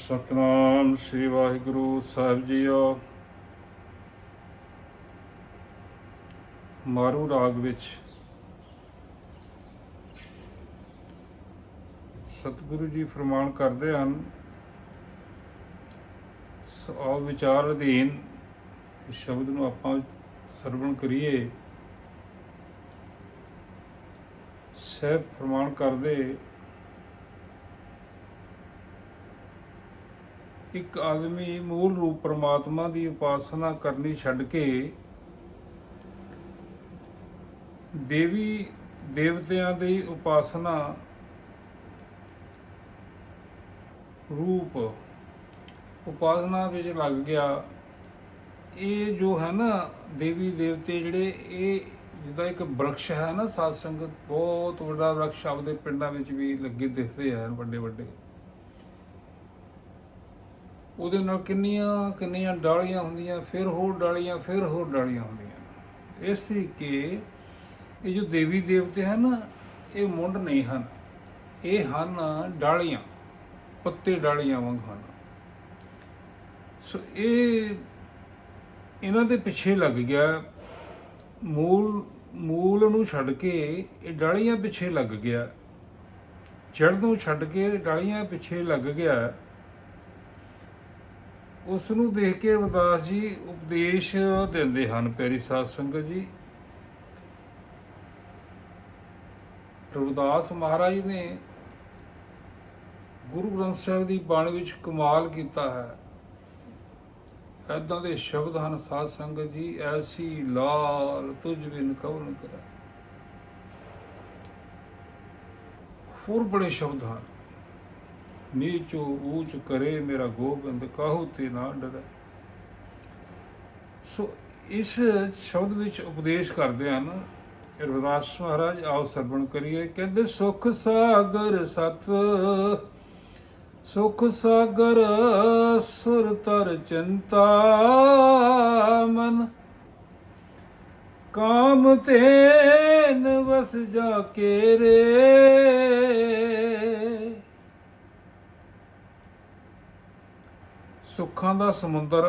ਸਤਨਾਮ ਸ੍ਰੀ ਵਾਹਿਗੁਰੂ ਸਾਹਿਬ ਜੀਓ। ਮਾਰੂ ਰਾਗ ਵਿੱਚ ਸਤਿਗੁਰੂ ਜੀ ਫਰਮਾਨ ਕਰਦੇ ਹਨ, ਸੋ ਵਿਚਾਰ ਅਧੀਨ ਇਸ ਸ਼ਬਦ ਨੂੰ ਆਪਾਂ ਸਰਵਣ ਕਰੀਏ। ਸਹਿਬ ਫਰਮਾਨ ਕਰਦੇ ਇੱਕ ਆਦਮੀ ਮੂਲ ਰੂਪ ਪਰਮਾਤਮਾ ਦੀ ਉਪਾਸਨਾ ਕਰਨੀ ਛੱਡ ਕੇ ਦੇਵੀ ਦੇਵਤਿਆਂ ਦੀ ਉਪਾਸਨਾ ਰੂਪ ਉਪਾਸਨਾ ਵਿੱਚ ਲੱਗ ਗਿਆ। ਇਹ ਜੋ ਹੈ ਨਾ ਦੇਵੀ ਦੇਵਤੇ ਜਿਹੜੇ, ਇਹ ਜਿੱਦਾਂ ਇੱਕ ਬ੍ਰਕਸ਼ ਹੈ ਨਾ, ਸਾਧ ਸੰਗਤ ਬਹੁਤ ਵੱਡਾ ਬ੍ਰਕਸ਼ ਆਪਦੇ ਪਿੰਡਾਂ ਵਿੱਚ ਵੀ ਲੱਗੇ ਦਿਖਦੇ ਹਨ ਵੱਡੇ ਵੱਡੇ। ਉਹਦੇ ਨਾਲ ਕਿੰਨੀਆਂ ਕਿੰਨੀਆਂ ਡਾਲੀਆਂ ਹੁੰਦੀਆਂ, ਫਿਰ ਹੋਰ ਡਾਲੀਆਂ, ਫਿਰ ਹੋਰ ਡਾਲੀਆਂ ਹੁੰਦੀਆਂ। ਇਸ ਤਰੀਕੇ ਇਹ ਜੋ ਦੇਵੀ ਦੇਵਤੇ ਹਨ, ਇਹ ਮੁੰਡ ਨਹੀਂ ਹਨ। ਇਹ ਹਨ ਡਾਲੀਆਂ, ਪੱਤੇ ਡਾਲੀਆਂ ਵਾਂਗ ਹਨ। ਸੋ ਇਹ ਇਹਨਾਂ ਦੇ ਪਿੱਛੇ ਲੱਗ ਗਿਆ। ਮੂਲ ਮੂਲ ਨੂੰ ਛੱਡ ਕੇ ਇਹ ਡਾਲੀਆਂ ਪਿੱਛੇ ਲੱਗ ਗਿਆ। ਜੜ ਨੂੰ ਛੱਡ ਕੇ ਡਾਲੀਆਂ ਪਿੱਛੇ ਲੱਗ ਗਿਆ। ਉਸ ਨੂੰ ਦੇਖ ਕੇ ਰਵਿਦਾਸ ਜੀ ਉਪਦੇਸ਼ ਦਿੰਦੇ ਹਨ, ਪਿਆਰੀ ਸਾਧ ਸੰਗਤ ਜੀ। ਰਵਿਦਾਸ ਮਹਾਰਾਜ ਨੇ ਗੁਰੂ ਗ੍ਰੰਥ ਸਾਹਿਬ ਦੀ ਬਾਣੀ ਵਿੱਚ ਕਮਾਲ ਕੀਤਾ ਹੈ। ਐਦਾਂ ਦੇ ਸ਼ਬਦ ਹਨ, ਸਾਧ ਸੰਗਤ ਜੀ, ਐਸੀ ਲਾਲ ਤੁਝ ਬਿਨ ਕਵਨ ਕਰਾ। ਹੋਰ ਬੜੇ ਸ਼ਬਦ ਹਨ। ਨੀਚੋ ਊਚ ਕਰੇ ਮੇਰਾ ਗੋਬਿੰਦ, ਕਾਹੂ ਤੇ ਨਾ ਡਰੈ? ਸੋ ਇਸ ਸ਼ਬਦ ਵਿੱਚ ਉਪਦੇਸ਼ ਕਰਦੇ ਹਨ, ਰਵਿਦਾਸ ਮਹਾਰਾਜ, ਆਓ ਸਰਵਣ ਕਰੀਏ। ਕਹਿੰਦੇ, ਸੁਖ ਸਾਗਰ ਸਤ, ਸੁਖ ਸਾਗਰ ਸੁਰ ਤਰ ਚਿੰਤਾ ਮਨ। ਕਾਮ ਤੇਨ ਵਸ ਜਾ ਕੇ ਰੇ। ਸੁੱਖਾਂ ਦਾ ਸਮੁੰਦਰ।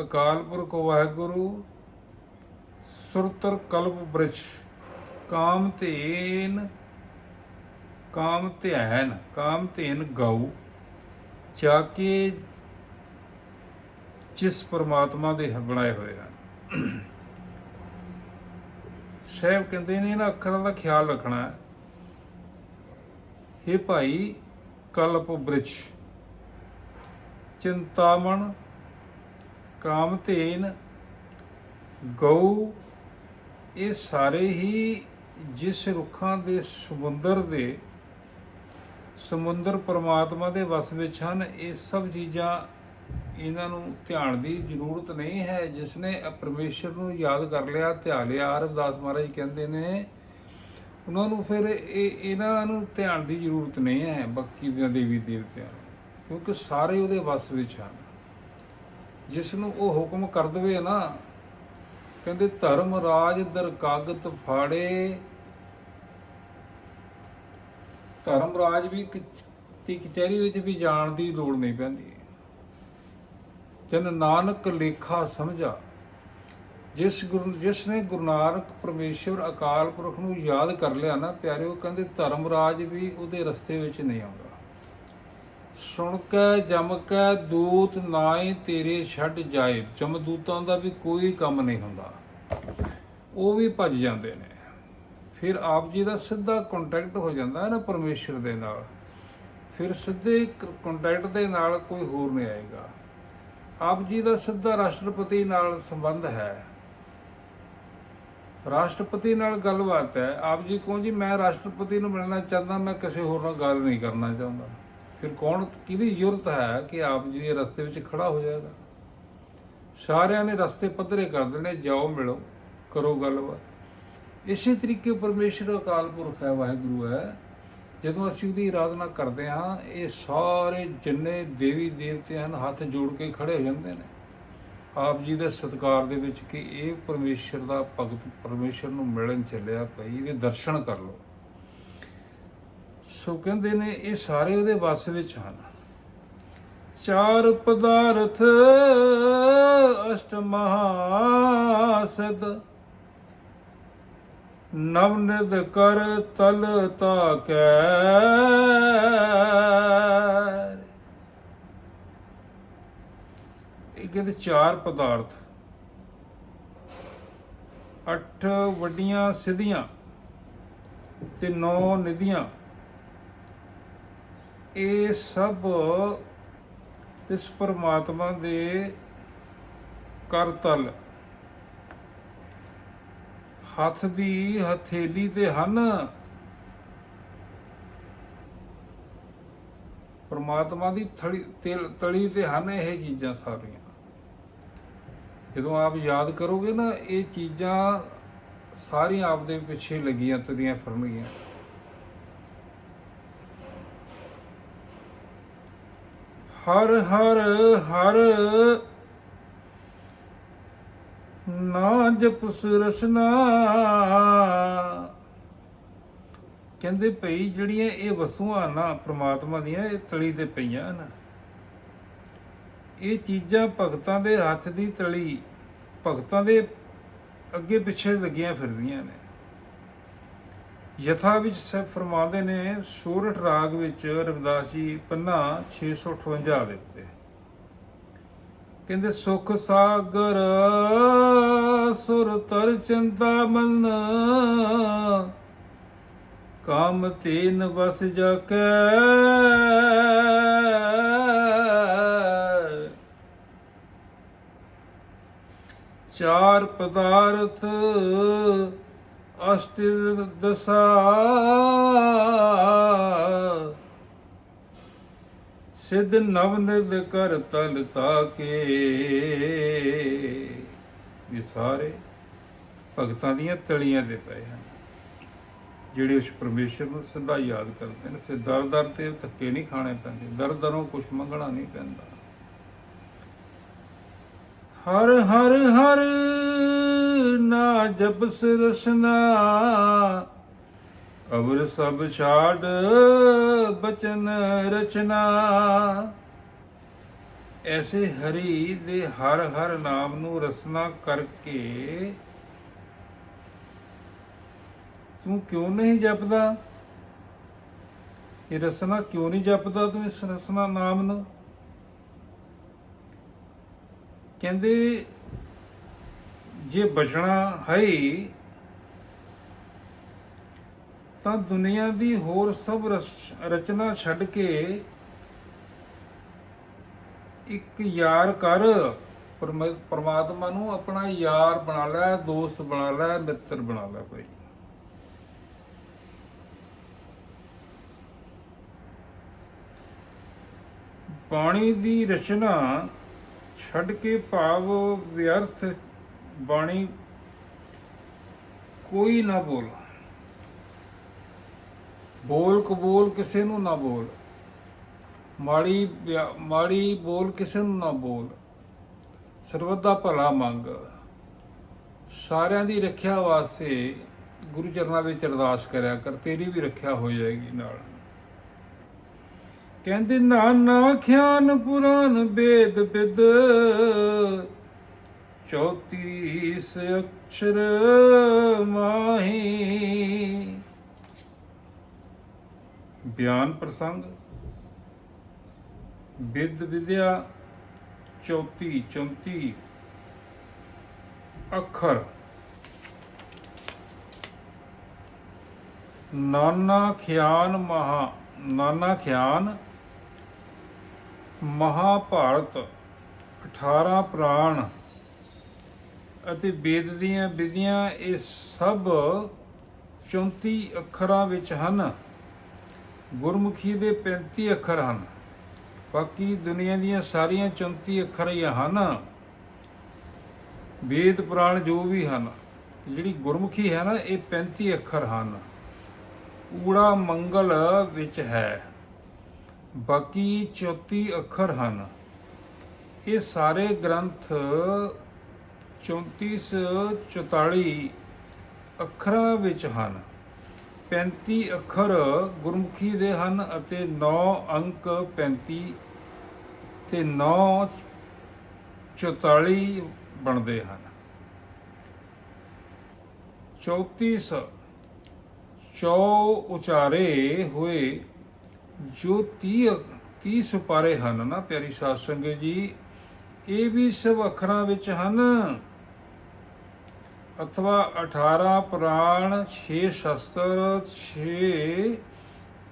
ਅਕਾਲ ਪੁਰਖ ਵਾਹਿਗੁਰੂ, ਸੁਰਤਰ ਕਲਪ ਬ੍ਰਿਛ, ਕਾਮ ਧੇਨ, ਕਾਮ ਧਿਆਨ ਕਾਮ ਧੇਨ ਗਉ ਜਾ ਕੇ ਜਿਸ ਪਰਮਾਤਮਾ ਦੇ ਬਣਾਏ ਹੋਏ ਹਨ। ਸਹਿਬ ਕਹਿੰਦੇ ਨੇ, ਇਹਨਾਂ ਅੱਖਰਾਂ ਦਾ ਖਿਆਲ ਰੱਖਣਾ ਹੈ। ਇਹ ਭਾਈ ਕਲਪ ਬ੍ਰਿਛ। ਚਿੰਤਾਮਣ, ਕਾਮਧੇਨ, ਗਊ, ਇਹ ਸਾਰੇ ਹੀ ਜਿਸ ਰੁੱਖਾਂ ਦੇ ਸਮੁੰਦਰ ਦੇ, ਸਮੁੰਦਰ ਪਰਮਾਤਮਾ ਦੇ ਵਸ ਵਿੱਚ ਹਨ, ਇਹ ਸਭ ਚੀਜ਼ਾਂ ਇਹਨਾਂ ਨੂੰ ਧਿਆਨ ਦੀ ਜ਼ਰੂਰਤ ਨਹੀਂ ਹੈ। ਜਿਸ ਨੇ ਪਰਮੇਸ਼ਰ ਨੂੰ ਯਾਦ ਕਰ ਲਿਆ, ਧਿਆ ਲਿਆ ਰਵਿਦਾਸ ਮਹਾਰਾਜ ਕਹਿੰਦੇ ਨੇ ਉਹਨਾਂ ਨੂੰ ਫਿਰ ਇਹ, ਇਹਨਾਂ ਨੂੰ ਧਿਆਨ ਦੀ ਜ਼ਰੂਰਤ ਨਹੀਂ ਹੈ, ਬਾਕੀ ਦੇ ਦੇਵੀ ਦੇਵਤਿਆਂ ਨੂੰ, ਕਿਉਂਕਿ ਸਾਰੇ ਉਹਦੇ ਵਸ ਵਿੱਚ ਹਨ। ਜਿਸ ਨੂੰ ਉਹ ਹੁਕਮ ਕਰ ਦਵੇ ਨਾ, ਕਹਿੰਦੇ ਧਰਮ ਰਾਜ ਦਰਕਾਗਤ ਫਾੜੇ। ਧਰਮ ਰਾਜ ਵੀ ਦੀ ਕਚਹਿਰੀ ਵਿੱਚ ਵੀ ਜਾਣ ਦੀ ਲੋੜ ਨਹੀਂ ਪੈਂਦੀ। ਜਨ ਨਾਨਕ ਲੇਖਾ ਸਮਝਾ। ਜਿਸ ਗੁਰੂ ਜਿਸ ਨੇ ਗੁਰੂ ਨਾਨਕ ਪਰਮੇਸ਼ਵਰ ਅਕਾਲ ਪੁਰਖ ਨੂੰ ਯਾਦ ਕਰ ਲਿਆ ਨਾ ਪਿਆਰਿਓ ਕਹਿੰਦੇ ਧਰਮ ਰਾਜ ਵੀ ਉਹਦੇ ਰਸਤੇ ਵਿੱਚ ਨਹੀਂ ਆਉਂਦਾ। ਸੁਣ ਕੇ, ਜਮ ਕੇ, ਦੂਤ ਨਾਏ ਤੇਰੇ ਛੱਡ ਜਾਏ। ਜਮਦੂਤਾਂ ਦਾ ਵੀ ਕੋਈ ਕੰਮ ਨਹੀਂ ਹੁੰਦਾ। ਉਹ ਵੀ ਭੱਜ ਜਾਂਦੇ ਨੇ। ਫਿਰ ਆਪ ਜੀ ਦਾ ਸਿੱਧਾ ਕੰਟੈਕਟ ਹੋ ਜਾਂਦਾ ਹੈ ਨਾ ਪਰਮੇਸ਼ਰ ਦੇ ਨਾਲ। ਫਿਰ ਸਿੱਧੇ ਕੰਟੈਕਟ ਦੇ ਨਾਲ ਕੋਈ ਹੋਰ ਨਹੀਂ ਆਏਗਾ। ਆਪ ਜੀ ਦਾ ਸਿੱਧਾ ਰਾਸ਼ਟਰਪਤੀ ਨਾਲ ਸੰਬੰਧ ਹੈ। ਰਾਸ਼ਟਰਪਤੀ ਨਾਲ ਗੱਲਬਾਤ ਹੈ। ਆਪ ਜੀ ਕਹੋ ਜੀ, ਮੈਂ ਰਾਸ਼ਟਰਪਤੀ ਨੂੰ ਮਿਲਣਾ ਚਾਹੁੰਦਾ, ਮੈਂ ਕਿਸੇ ਹੋਰ ਨਾਲ ਗੱਲ ਨਹੀਂ ਕਰਨਾ ਚਾਹੁੰਦਾ। ਫਿਰ ਕੌਣ, ਕਿਹਦੀ ਜ਼ਰੂਰਤ ਹੈ ਕਿ ਆਪ ਜੀ ਦੇ ਰਸਤੇ ਵਿੱਚ ਖੜਾ ਹੋ ਜਾਏਗਾ? ਸਾਰਿਆਂ ਨੇ ਰਸਤੇ ਪੱਧਰੇ ਕਰ ਦੇਣੇ, ਜਾਓ, ਮਿਲੋ, ਕਰੋ ਗੱਲਬਾਤ। ਇਸੇ ਤਰੀਕੇ ਪਰਮੇਸ਼ਰ ਅਕਾਲ ਪੁਰਖ ਹੈ, ਵਾਹਿਗੁਰੂ ਹੈ। ਜਦੋਂ ਅਸੀਂ ਉਹਦੀ ਆਰਾਧਨਾ ਕਰਦੇ ਹਾਂ, ਇਹ ਸਾਰੇ ਜਿੰਨੇ ਦੇਵੀ ਦੇਵਤੇ ਹਨ, ਹੱਥ ਜੋੜ ਕੇ ਖੜੇ ਹੋ ਜਾਂਦੇ ਨੇ। ਆਪ ਜੀ ਦੇ ਸਤਕਾਰ ਦੇ ਵਿੱਚ ਕਿ ਇਹ ਪਰਮੇਸ਼ਰ ਦਾ ਭਗਤ ਪਰਮੇਸ਼ਰ ਨੂੰ ਮਿਲਣ ਚੱਲਿਆ ਭਾਈ, ਇਹਦੇ ਦਰਸ਼ਨ ਕਰ ਲਓ। ਸੋ ਕਹਿੰਦੇ ਨੇ ਇਹ ਸਾਰੇ ਉਹਦੇ ਵੱਸ ਵਿੱਚ ਹਨ। ਚਾਰ ਪਦਾਰਥ ਅਸ਼ਟ ਮਹਾਸਦ, ਨਵ ਨਿਦ ਕਰ ਤਲ ਤਾ ਕੈ ਕਹਿੰਦੇ ਚਾਰ ਪਦਾਰਥ। ਅੱਠ ਵੱਡੀਆਂ ਸਿੱਧੀਆਂ ਤੇ ਨੌ ਨਿਧੀਆਂ। ਇਹ ਸਭ ਇਸ ਪਰਮਾਤਮਾ ਦੇ ਕਰਤਲ। ਹੱਥ ਦੀ ਹਥੇਲੀ ਤੇ ਹਨ। ਪਰਮਾਤਮਾ ਦੀ ਥੜੀ ਤਿਲ- ਤਲੀ ਤੇ ਹਨ ਇਹ ਚੀਜ਼ਾਂ ਸਾਰੀਆਂ। ਜਦੋਂ ਆਪ ਯਾਦ ਕਰੋਗੇ ਨਾ, ਇਹ ਚੀਜ਼ਾਂ ਸਾਰੀਆਂ ਆਪ ਦੇ ਪਿੱਛੇ ਲੱਗੀਆਂ ਤੁਰੀਆਂ ਫਿਰਨਗੀਆਂ। ਹਰ ਹਰ ਹਰ ਨਾ ਜਪੁਸ ਰਸਨਾ ਕਹਿੰਦੇ ਭਈ ਜਿਹੜੀਆਂ ਇਹ ਵਸੂਆਂ ਨਾ ਪ੍ਰਮਾਤਮਾ ਦੀਆਂ, ਇਹ ਤਲੀ ਤੇ ਪਈਆਂ ਨਾ ਇਹ ਚੀਜ਼ਾਂ ਭਗਤਾਂ ਦੇ ਹੱਥ ਦੀ ਤਲੀ, ਭਗਤਾਂ ਦੇ ਅੱਗੇ ਪਿੱਛੇ ਲੱਗੀਆਂ ਫਿਰਦੀਆਂ ਨੇ। ਯਥਾ ਵਿੱਚ ਸਭ ਫਰਮਾਉਂਦੇ ਨੇ ਸੂਰਠ ਰਾਗ ਵਿੱਚ ਰਵਿਦਾਸ ਜੀ ਪੰਨਾ 658 ਦੇ ਉੱਤੇ ਕਹਿੰਦੇ, ਸੁਖ ਸਾਗਰ ਸੁਰ ਤਰ ਚਿੰਤਾ ਮਨ, ਕਾਮ ਤੀਨ ਵਸ ਜਾ ਕੇ ਚਾਰ ਪਦਾਰਥ ਅਸ਼ਟ ਦਸਾ। ਸਿਧ ਨਵ ਨਿਦ ਕਰ ਤਲ ਤਾਕੇ। ਇਹ ਸਾਰੇ ਭਗਤਾਂ ਦੀਆਂ ਤਲੀਆਂ ਦੇ ਪਏ ਹਨ। ਜਿਹੜੇ ਉਸ ਪਰਮੇਸ਼ਰ ਨੂੰ ਸਿੱਧਾ ਯਾਦ ਕਰਦੇ ਨੇ, ਫਿਰ ਦਰ ਦਰ ਤੇ ਧੱਕੇ ਨਹੀਂ ਖਾਣੇ ਪੈਂਦੇ। ਦਰ ਦਰੋਂ ਕੁਝ ਮੰਗਣਾ ਨਹੀਂ ਪੈਂਦਾ। ਹਰ ਹਰ ਹਰ ਨਾ ਜਪਸ ਰਸਨਾ ਅਵਰ ਸਭ ਛਾੜ ਬਚਨ ਰਚਨਾ। ਐਸੇ ਹਰੀ ਦੇ ਹਰ ਹਰ ਨਾਮ ਨੂੰ ਰਸਨਾ ਕਰਕੇ ਤੂੰ ਕਿਉਂ ਨਹੀਂ ਜਪਦਾ? ਇਹ ਰਸਨਾ ਕਿਉਂ ਨਹੀਂ ਜਪਦਾ ਤੂੰ ਇਸ ਰਸਨਾ ਨਾਮ ਨੂੰ? ਕਹਿੰਦੇ, ਜੇ ਬਚਣਾ ਹੈ ਤਾਂ ਦੁਨੀਆ ਦੀ ਹੋਰ ਸਭ ਰਚਨਾ ਛੱਡ ਕੇ ਇੱਕ ਯਾਰ ਕਰ। ਪਰਮ- ਪਰਮਾਤਮਾ ਨੂੰ ਆਪਣਾ ਯਾਰ ਬਣਾ ਲੈ, ਦੋਸਤ ਬਣਾ ਲੈ, ਮਿੱਤਰ ਬਣਾ ਲੈ ਕੋਈ ਬਾਣੀ ਦੀ ਰਚਨਾ ਛੱਡ ਕੇ ਭਾਵ ਵਿਅਰਥ ਬਾਣੀ ਕੋਈ ਨਾ ਬੋਲ। ਬੋਲ ਕਬੂਲ ਕਿਸੇ ਨੂੰ ਨਾ ਬੋਲ। ਮਾੜੀ ਵਿਆ- ਮਾੜੀ ਬੋਲ ਕਿਸੇ ਨੂੰ ਨਾ ਬੋਲ। ਸਰਬੱਤ ਦਾ ਭਲਾ ਮੰਗ। ਸਾਰਿਆਂ ਦੀ ਰੱਖਿਆ ਵਾਸਤੇ ਗੁਰੂ ਚਰਨਾਂ ਵਿੱਚ ਅਰਦਾਸ ਕਰਿਆ ਕਰ, ਤੇਰੀ ਵੀ ਰੱਖਿਆ ਹੋ ਜਾਏਗੀ ਨਾਲ। ਕਹਿੰਦੇ, ਨਾਨਾ ਖਿਆਨ ਪੁਰਾਨ ਵੇਦ ਵਿਦ ਚੌਤੀਸ ਅਕਸ਼ਰ ਮਾਹੀ। ਬਿਆਨ ਪ੍ਰਸੰਗ ਵਿਦ ਵਿਦਿਆ 34 34 ਅੱਖਰ। ਨਾਨਾ ਖਿਆਨ ਮਹਾ, ਨਾਨਾ ਖਿਆਨ ਮਹਾਭਾਰਤ 18 ਪ੍ਰਾਣ ਅਤੇ ਵੇਦ ਦੀਆਂ ਵਿਧੀਆਂ ਇਹ ਸਭ 34 ਅੱਖਰਾਂ ਵਿੱਚ ਹਨ। ਗੁਰਮੁਖੀ ਦੇ 35 ਅੱਖਰ ਹਨ। ਬਾਕੀ ਦੁਨੀਆ ਦੀਆਂ ਸਾਰੀਆਂ 34 ਅੱਖਰ ਹੀ ਹਨ। ਵੇਦ ਪੁਰਾਣ ਜੋ ਵੀ ਹਨ, ਜਿਹੜੀ ਗੁਰਮੁਖੀ ਹੈ ਨਾ, ਇਹ 35 ਅੱਖਰ ਹਨ। ਊੜਾ ਮੰਗਲ ਵਿੱਚ ਹੈ। ਬਾਕੀ 34 ਅੱਖਰ ਹਨ। ਇਹ ਸਾਰੇ ਗ੍ਰੰਥ 34 44 ਅੱਖਰਾਂ ਵਿੱਚ ਹਨ। 35 ਅੱਖਰ ਗੁਰਮੁਖੀ ਦੇ ਹਨ ਅਤੇ 9 ਅੰਕ 35 ਤੇ 9 44 ਬਣਦੇ ਹਨ। 34 ਚੌ ਉਚਾਰੇ ਹੋਏ ਜੋ 30 30 ਸੁਪਾਰੇ ਹਨ ਨਾ ਪਿਆਰੀ ਸਾਧ ਸੰਗਤ ਜੀ, ਇਹ ਵੀ ਸਭ ਅੱਖਰਾਂ ਵਿੱਚ ਹਨ। ਅਥਵਾ 18 ਪੁਰਾਣ 6 ਸ਼ਸਤਰ 6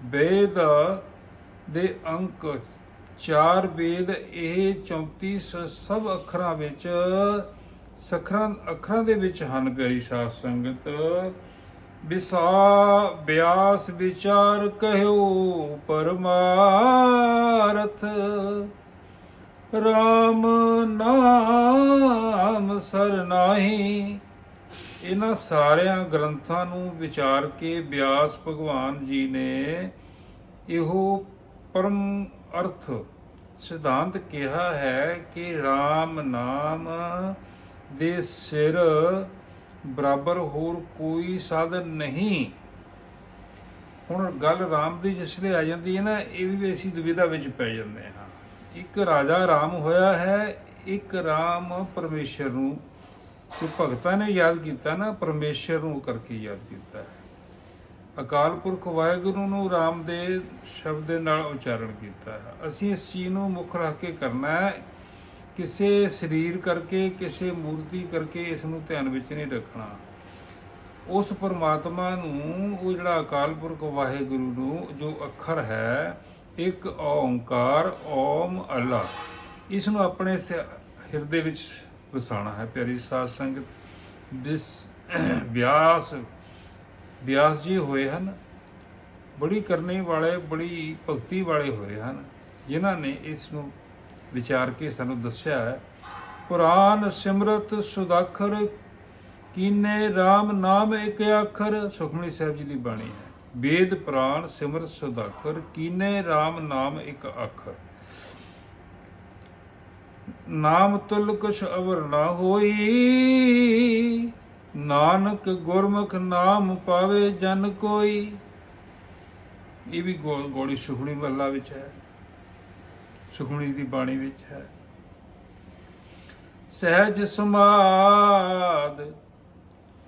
ਵੇਦ ਦੇ ਅੰਕ, ਚਾਰ ਵੇਦ, ਇਹ 34 ਸ- ਸਭ ਅੱਖਰਾਂ ਵਿੱਚ, ਸਖਰਾਂ, ਅੱਖਰਾਂ ਦੇ ਵਿੱਚ ਹਨ ਪਿਆਰੀ ਸਾਧ ਸੰਗਤ। ਵਿਸਾ ਬਿਆਸ ਵਿਚਾਰ ਕਹਿਓ ਪਰਮਾਰਥ। ਰਾਮ ਨਾਮ ਸਰਨਾਹੀ ਇਹਨਾਂ ਸਾਰਿਆਂ ਗ੍ਰੰਥਾਂ ਨੂੰ ਵਿਚਾਰ ਕੇ ਬਿਆਸ ਭਗਵਾਨ ਜੀ ਨੇ ਇਹੋ ਪਰਮ ਅਰਥ ਸਿਧਾਂਤ ਕਿਹਾ ਹੈ ਕਿ RAM ਨਾਮ ਦੇ ਸਿਰ ਬਰਾਬਰ ਹੋਰ ਕੋਈ ਸਾਧਨ ਨਹੀਂ। ਹੁਣ ਗੱਲ ਰਾਮ ਦੀ ਜਿਸ ਜਿਸਲੇ ਆ ਜਾਂਦੀ ਹੈ ਨਾ, ਇਹ ਵੀ ਅਸੀਂ ਦੁਵਿਧਾ ਵਿੱਚ ਪੈ ਜਾਂਦੇ ਹਾਂ। ਇੱਕ ਰਾਜਾ ਰਾਮ ਹੋਇਆ ਹੈ, ਇੱਕ ਰਾਮ ਪਰਮੇਸ਼ਰ ਨੂੰ। ਜੋ ਭਗਤਾਂ ਨੇ ਯਾਦ ਕੀਤਾ ਨਾ, ਪਰਮੇਸ਼ਰ ਨੂੰ ਕਰਕੇ ਯਾਦ ਕੀਤਾ ਹੈ। ਅਕਾਲ ਪੁਰਖ ਵਾਹਿਗੁਰੂ ਨੂੰ ਰਾਮ ਦੇ ਸ਼ਬਦ ਦੇ ਨਾਲ ਉਚਾਰਨ ਕੀਤਾ ਹੈ। ਅਸੀਂ ਇਸ ਚੀਜ਼ ਨੂੰ ਮੁੱਖ ਰੱਖ ਕੇ ਕਰਨਾ ਹੈ ਕਿਸੇ ਸਰੀਰ ਕਰਕੇ, ਕਿਸੇ ਮੂਰਤੀ ਕਰਕੇ ਇਸ ਨੂੰ ਧਿਆਨ ਵਿੱਚ ਨਹੀਂ ਰੱਖਣਾ। ਉਸ ਪਰਮਾਤਮਾ ਨੂੰ, ਉਹ ਜਿਹੜਾ ਅਕਾਲ ਪੁਰਖ ਵਾਹਿਗੁਰੂ ਨੂੰ, ਜੋ ਅੱਖਰ ਹੈ, ਇੱਕ ਓੰਕਾਰ, ਓਮ ਅੱਲਾ, ਇਸ ਨੂੰ ਆਪਣੇ ਸ- ਹਿਰਦੇ ਵਿੱਚ ਵਸਾਉਣਾ ਹੈ, ਪਿਆਰੀ ਸਾਧ ਸੰਗਤ। ਜਿਸ ਵਿਆਸ ਵਿਆਸ ਜੀ ਹੋਏ ਹਨ, ਬੜੀ ਕਰਨੇ ਵਾਲੇ, ਬੜੀ ਭਗਤੀ ਵਾਲੇ ਹੋਏ ਹਨ, ਜਿਨ੍ਹਾਂ ਨੇ ਇਸ ਨੂੰ ਵਿਚਾਰ ਕੇ ਸਾਨੂੰ ਦੱਸਿਆ ਹੈ। ਪੁਰਾਨ ਸਿਮਰਤ ਸੁਦਾਖਰ, ਕੀਨੇ RAM ਨਾਮ ਇੱਕ ਅੱਖਰ ਸੁਖਮਨੀ ਸਾਹਿਬ ਜੀ ਦੀ ਬਾਣੀ ਹੈ। ਵੇਦ ਪੁਰਾਨ ਸਿਮਰਤ ਸੁਦਾਖਰ, ਕੀਨੇ RAM ਨਾਮ ਇੱਕ ਅੱਖਰ ਨਾਮ ਤੁਲ ਕੁਛ ਅਵਰ ਨਾ ਹੋਈ, ਨਾਨਕ ਗੁਰਮੁਖ ਨਾਮ ਪਾਵੇ ਜਨ ਕੋਈ। ਇਹ ਵੀ ਗੋ- ਗੋੜੀ ਸੁਖਮਨੀ ਮਹੱਲਾ ਵਿੱਚ ਹੈ। ਸੁਖਮਨੀ ਦੀ ਬਾਣੀ ਵਿੱਚ ਹੈ। ਸਹਿਜ ਸਮਾਦ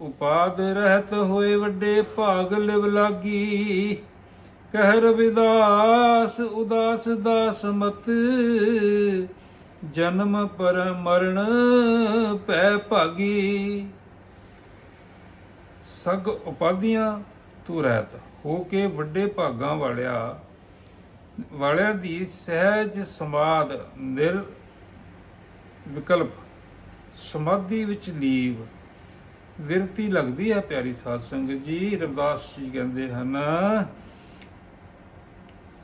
ਉਪਾਦ ਰਹਿਤ ਹੋਏ ਵੱਡੇ ਭਾਗ ਲਿਵ ਲਾਗੀ। ਕਹਿ ਰਵਿਦਾਸ ਉਦਾਸ ਦਾਸ ਮਤ, ਜਨਮ ਪਰ ਮਰਨ ਪੈ ਭਾਗੀ। ਸਗ ਉਪਾਧੀਆਂ, ਤੂੰ ਰਹਿਤ ਹੋ ਕੇ ਵੱਡੇ ਭਾਗਾਂ ਵਾਲਿਆ। ਵਾਲਿਆਂ ਦੀ ਸਹਿਜ ਸਮਾਦ ਨਿਰ ਵਿਕਲਪ, ਸਮਾਧੀ ਵਿੱਚ ਲੀਵ ਵਿਰਤੀ ਲੱਗਦੀ ਹੈ ਪਿਆਰੀ ਸਾਧ ਸੰਗਤ ਜੀ, ਰਵਿਦਾਸ ਜੀ ਕਹਿੰਦੇ ਹਨ,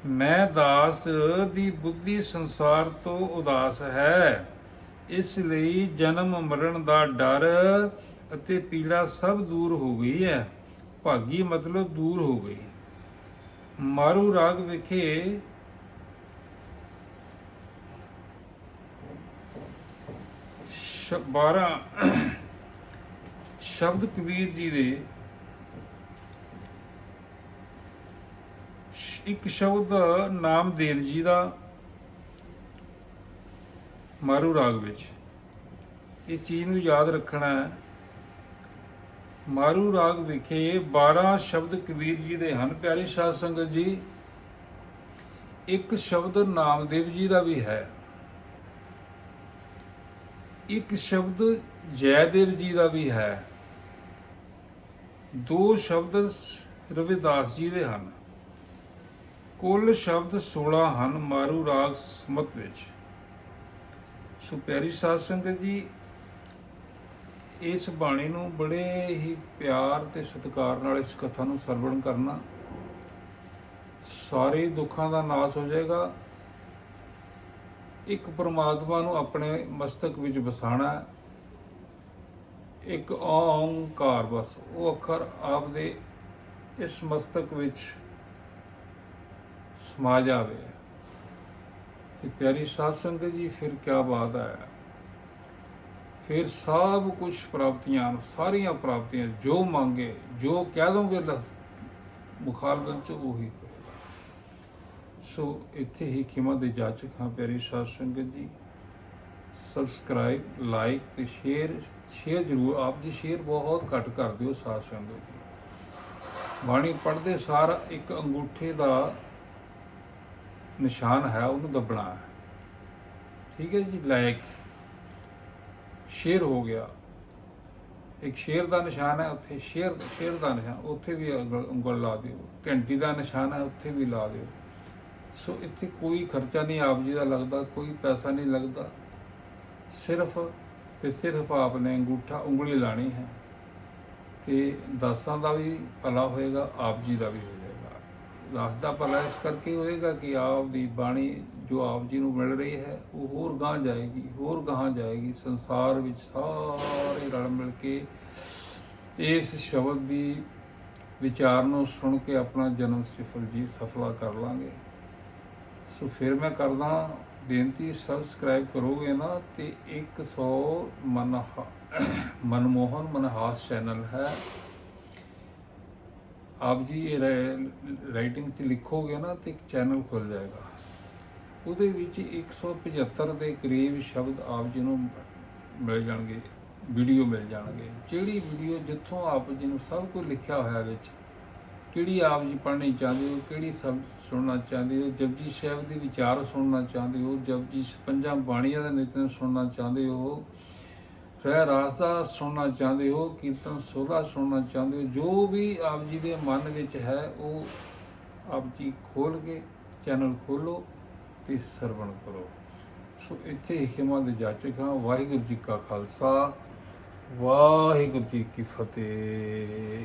ਮੈਂ ਦਾਸ ਦੀ ਬੁੱਧੀ ਸੰਸਾਰ ਤੋਂ ਉਦਾਸ ਹੈ। ਇਸ ਲਈ ਜਨਮ ਮਰਨ ਦਾ ਡਰ ਅਤੇ ਪੀੜਾ ਸਭ ਦੂਰ ਹੋ ਗਈ ਹੈ। ਭਾਗੀ ਮਤਲਬ ਦੂਰ ਹੋ ਗਈ ਮਾਰੂ ਰਾਗ ਵਿਖੇ। ਬਾਰਾਂ ਸ਼ਬਦ ਕਬੀਰ ਜੀ ਦੇ। ਇੱਕ ਸ਼ਬਦ ਨਾਮਦੇਵ ਜੀ ਦਾ ਮਾਰੂ ਰਾਗ ਵਿੱਚ। ਇਸ ਚੀਜ਼ ਨੂੰ ਯਾਦ ਰੱਖਣਾ ਹੈ। ਮਾਰੂ ਰਾਗ ਵਿਖੇ 12 ਸ਼ਬਦ ਕਬੀਰ ਜੀ ਦੇ ਹਨ। ਪਿਆਰੀ ਸਾਧ ਸੰਗਤ ਜੀ, ਇੱਕ ਸ਼ਬਦ ਨਾਮਦੇਵ ਜੀ ਦਾ ਵੀ ਹੈ। ਇੱਕ ਸ਼ਬਦ ਜੈਦੇਵ ਜੀ ਦਾ ਵੀ ਹੈ। ਦੋ ਸ਼ਬਦ ਰਵਿਦਾਸ ਜੀ ਦੇ ਹਨ। ਕੁੱਲ ਸ਼ਬਦ 16 ਹਨ ਮਾਰੂ ਰਾਗ ਸਮਤ ਵਿੱਚ। ਸੋ ਪਿਆਰੀ ਸਾਧ ਸੰਗਤ ਜੀ ਇਸ ਬਾਣੀ ਨੂੰ ਬੜੇ ਹੀ ਪਿਆਰ ਤੇ ਸਤਿਕਾਰ ਨਾਲ ਇਸ ਕਥਾ ਨੂੰ ਸਰਵਣ ਕਰਨਾ ਸਾਰੇ ਦੁੱਖਾਂ ਦਾ ਨਾਸ ਹੋ ਜਾਏਗਾ। ਇੱਕ ਪਰਮਾਤਮਾ ਨੂੰ ਆਪਣੇ ਮਸਤਕ ਵਿੱਚ ਵਸਾਣਾ ਇੱਕ ਓੰਕਾਰ ਬਸ, ਉਹ ਅੱਖਰ ਆਪਦੇ ਇਸ ਮਸਤਕ ਵਿੱਚ ਸਮਾ ਜਾਵੇ। ਤੇ ਪਿਆਰੀ ਸਾਧ ਸੰਗਤ ਜੀ, ਫਿਰ ਕੀ ਬਾਤ ਹੈ। ਫਿਰ ਸਭ ਕੁਝ ਪ੍ਰਾਪਤੀਆਂ ਸਾਰੀਆਂ ਪ੍ਰਾਪਤੀਆਂ ਜੋ ਮੰਗੇ, ਜੋ ਕਹਿ ਦੋਗੇ ਲ- ਮੁਖਾਲਬਨ ਚ ਉਹੀ ਸੋ ਇੱਥੇ ਹੀ ਖਿਮਾ ਦੇ ਜਾਚਕ ਹਾਂ ਪਿਆਰੀ ਸਾਧ ਸੰਗਤ ਜੀ। ਸਬਸਕ੍ਰਾਈਬ ਲਾਈਕ ਤੇ ਸ਼ੇਅਰ ਸ਼ੇਅਰ ਜ਼ਰੂਰ, ਆਪ ਜੀ ਸ਼ੇਅਰ ਬਹੁਤ ਘੱਟ ਕਰ ਦਿਓ ਸਾਧ ਸੰਗਤ ਜੀ। ਬਾਣੀ ਪੜ੍ਹਦੇ ਸਾਰ ਇੱਕ ਅੰਗੂਠੇ ਦਾ ਨਿਸ਼ਾਨ ਹੈ, ਉਹਨੂੰ ਦੱਬਣਾ ਹੈ। ਠੀਕ ਹੈ ਜੀ ਲਾਇਕ ਸ਼ੇਰ ਹੋ ਗਿਆ। ਇੱਕ ਸ਼ੇਰ ਦਾ ਨਿਸ਼ਾਨ ਹੈ, ਉੱਥੇ ਸ਼ੇਰ ਸ਼ੇਰ ਦਾ ਨਿਸ਼ਾਨ, ਉੱਥੇ ਵੀ ਉਂਗਲ ਉਂਗਲ ਲਾ ਦਿਓ। ਘੰਟੀ ਦਾ ਨਿਸ਼ਾਨ ਹੈ, ਉੱਥੇ ਵੀ ਲਾ ਦਿਓ। ਸੋ ਇੱਥੇ ਕੋਈ ਖਰਚਾ ਨਹੀਂ, ਆਪ ਜੀ ਦਾ ਲੱਗਦਾ, ਕੋਈ ਪੈਸਾ ਨਹੀਂ ਲੱਗਦਾ। ਸਿਰਫ ਤੇ ਸਿਰਫ ਆਪ ਨੇ ਅੰਗੂਠਾ, ਉਂਗਲੀ ਲਾਣੀ ਹੈ। ਤੇ ਦਾਸਾਂ ਦਾ ਵੀ ਭਲਾ ਹੋਏਗਾ, ਆਪ ਜੀ ਦਾ ਵੀ ਹੋ ਜਾਏਗਾ ਦਾਸ ਦਾ ਭਲਾ ਇਸ ਕਰਕੇ ਹੋਏਗਾ ਕਿ ਆਪ ਦੀ ਬਾਣੀ ਜੋ ਆਪ ਜੀ ਨੂੰ ਮਿਲ ਰਹੀ ਹੈ, ਉਹ ਹੋਰ ਗਾਂ ਜਾਏਗੀ, ਹੋਰ ਗਾਂ ਜਾਏਗੀ, ਸੰਸਾਰ ਵਿੱਚ ਸਾਰੇ ਰਲ ਮਿਲ ਕੇ ਇਸ ਸ਼ਬਦ ਦੀ ਵਿਚਾਰ ਨੂੰ ਸੁਣ ਕੇ ਆਪਣਾ ਜਨਮ ਸਫਲ ਜੀ, ਸਫਲਾ ਕਰ ਲਾਂਗੇ। ਸੋ ਫਿਰ ਮੈਂ ਕਰਦਾ ਬੇਨਤੀ ਸਬਸਕ੍ਰਾਈਬ ਕਰੋਗੇ ਨਾ, ਤੇ 100 ਮਨ ਮਨਮੋਹਨ ਮਨਹਾਸ ਚੈਨਲ ਹੈ। ਆਪ ਜੀ ਇਹ ਰਾਈਟਿੰਗ ਤੇ ਲਿਖੋਗੇ ਨਾ, ਤੇ ਇੱਕ ਚੈਨਲ ਖੁੱਲ ਜਾਏਗਾ। ਉਹਦੇ ਵਿੱਚ 175 ਦੇ ਕਰੀਬ ਸ਼ਬਦ ਆਪ ਜੀ ਨੂੰ ਮਿਲ ਜਾਣਗੇ ਵੀਡੀਓ ਮਿਲ ਜਾਣਗੇ। ਜਿਹੜੀ ਵੀਡੀਓ ਜਿੱਥੋਂ ਆਪ ਜੀ ਨੂੰ ਸਭ ਕੁਝ ਲਿਖਿਆ ਹੋਇਆ ਵਿੱਚ, ਕਿਹੜੀ ਆਪ ਜੀ ਪੜ੍ਹਨੀ ਚਾਹੁੰਦੇ ਹੋ, ਕਿਹੜੀ ਸਭ ਸੁਣਨਾ ਚਾਹੁੰਦੇ ਹੋ, ਜਪਜੀ ਸਾਹਿਬ ਦੇ ਵਿਚਾਰ ਸੁਣਨਾ ਚਾਹੁੰਦੇ ਹੋ, ਜਪਜੀ ਪੰਜਾਂ ਬਾਣੀਆਂ ਦਾ ਨਿਤਨ ਸੁਣਨਾ ਚਾਹੁੰਦੇ ਹੋ, ਰਹਿ ਰਾਸ ਦਾ ਸੁਣਨਾ ਚਾਹੁੰਦੇ ਹੋ, ਕੀਰਤਨ ਸੋਲਾ ਸੁਣਨਾ ਚਾਹੁੰਦੇ ਹੋ, ਜੋ ਵੀ ਆਪ ਜੀ ਦੇ ਮਨ ਵਿੱਚ ਹੈ, ਉਹ ਆਪ ਜੀ ਖੋਲ ਕੇ ਚੈਨਲ ਖੋਲੋ ਤੇ ਸਰਵਣ ਕਰੋ। ਸੋ ਇੱਥੇ ਹੀ ਹਿਮਾ ਦੇ ਜਾਚਕ ਹਾਂ, ਵਾਹਿਗੁਰੂ ਜੀ ਕਾ ਖਾਲਸਾ, ਵਾਹਿਗੁਰੂ ਜੀ ਕੀ ਫਤਿਹ।